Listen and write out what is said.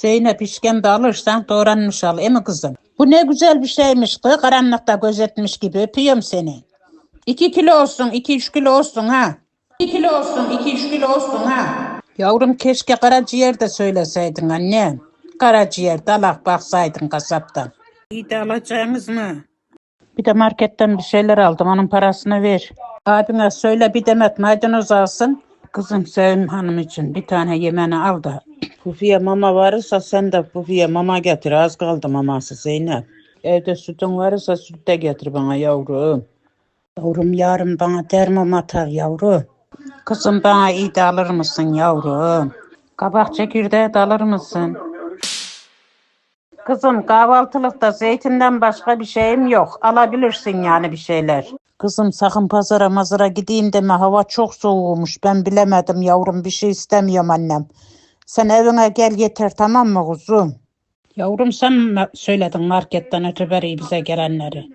Zeynep işkembe alırsan doğranmış al. Emi kızım. Bu ne güzel bir şeymiş kız. Karanlıkta gözetmiş gibi. Öpüyorum seni. İki kilo olsun. iki üç kilo olsun ha. İki kilo olsun. iki üç kilo olsun ha. Yavrum keşke karaciğer de söyleseydin annem. Karaciğer dalak baksaydın kasaptan. İyi de alacağınız mı? Bir de marketten bir şeyler aldım. Onun parasını ver. Abine söyle bir demet maydanoz alsın. Kızım Sevim Hanım için bir tane yemeni al da. Pufiye mama varsa sen de Pufiye mama getir. Az kaldı maması Zeynep. Evde sütün varsa süt de getir bana yavrum. Yavrum yarın bana termomat al yavrum. Kızım bana iyi de alır mısın yavrum? Kabak çekirdeği de alır mısın? Kızım kahvaltılıkta zeytinden başka bir şeyim yok. Alabilirsin yani bir şeyler. Kızım sakın pazara mazara gideyim deme. Hava çok soğukmuş. Ben bilemedim yavrum. Bir şey istemiyorum annem. Sen evine gel yeter tamam mı kuzum? Yavrum sen mi söyledin marketten öteberi bize gelenleri?